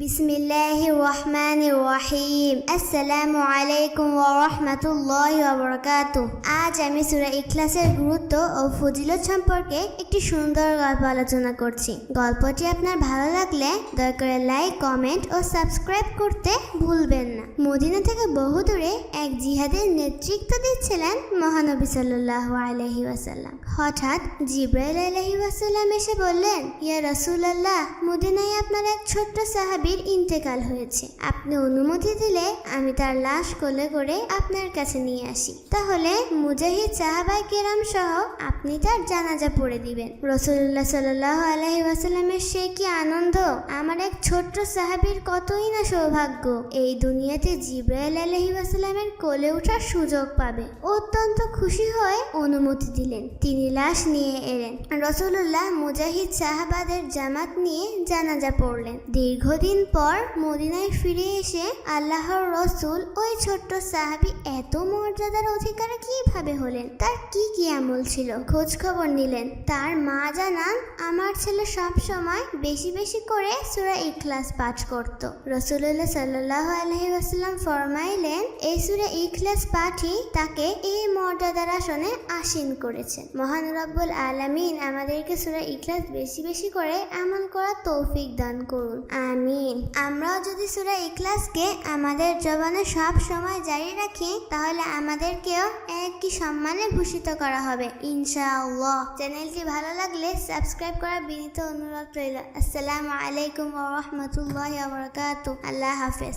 বিসমিল্লাহির রহমানির রহিম। আসসালামু আলাইকুম ওয়া রাহমাতুল্লাহি ওয়া বারাকাতুহু আজ আমি সূরা ইখলাসের গুরুত্ব ও ফজিলত সম্পর্কে একটি সুন্দর গল্প আলোচনা করছি। গল্পটি আপনার ভালো লাগলে দয়া করে লাইক, কমেন্ট ও সাবস্ক্রাইব করতে ভুলবেন না। মদিনা থেকে বহু দূরে এক জিহাদের নেতৃত্ব দিচ্ছিলেন মহানবী সাল্লাল্লাহু আলাইহি ওয়াসাল্লাম। হঠাৎ জিব্রাইল আলাইহি ওয়াসাল্লাম এসে বললেন, ইয়া রাসূলুল্লাহ, মদিনায় আপনার এক ছোট্ট সাহাবীর ইন্তেকাল হয়েছে। আপনি অনুমতি দিলে আমি তার লাশ কোলে করে আপনার কাছে নিয়ে আসি। তাহলে মুজাহিদ সাহাবাই কেরাম সহ আপনি তার জানাজা পড়ে দিবেন। রসুল্লাহ সাল্লাহ আলহি ওয়াসাল্লামের সে কি আনন্দ? আমার এক ছোট্ট সাহাবীর কতই না সৌভাগ্য। এই দুনিয়াতে জিব্রাইল আলহি ওয়াসাল্লামের কোলে ওঠার সুযোগ পাবে। অত্যন্ত খুশি হয়ে অনুমতি দিলেন। তিনি লাশ নিয়ে এলেন। রসুল্লাহ মুজাহিদ সাহাবাদের জামাত নিয়ে জানাজা পড়লেন। দীর্ঘদিন পর মদিনায় ফিরে এসে আল্লাহর রসুল ওই ছোট্ট সাহাবি এত মর্যাদার অধিকারী কীভাবে হলেন? তার কি কি আমল ছিল? খোঁজ খবর নিলেন। তার মা জানান, আমার ছেলে সব সময় বেশি বেশি করে সূরা ইখলাস পাঠ করত। রসুল্লাহ সাল্লাহ আলহি ওয়াসাল্লাম ফরমাইলেন, এই সূরা ইখলাস পাঠই তাকে এই মর্যাদার আসনে আসীন করেছেন মহান রব্বুল আলামিন আমাদেরকে সূরা ইখলাস বেশি বেশি করে আমল করা তৌফিক দান করুন। আমিন আমরাও যদি সুরা ইখলাসকে আমাদের জবানে সব সময় জারি রাখি, তাহলে আমাদেরকেও একই সম্মানে ভূষিত করা হবে। ইনশাআল্লাহ। চ্যানেলটি ভালো লাগলে সাবস্ক্রাইব করার বিনীত অনুরোধ রইল। আসসালামু আলাইকুম ওয়া রাহমাতুল্লাহি ওয়া বারাকাতুহু। আল্লাহ হাফেজ।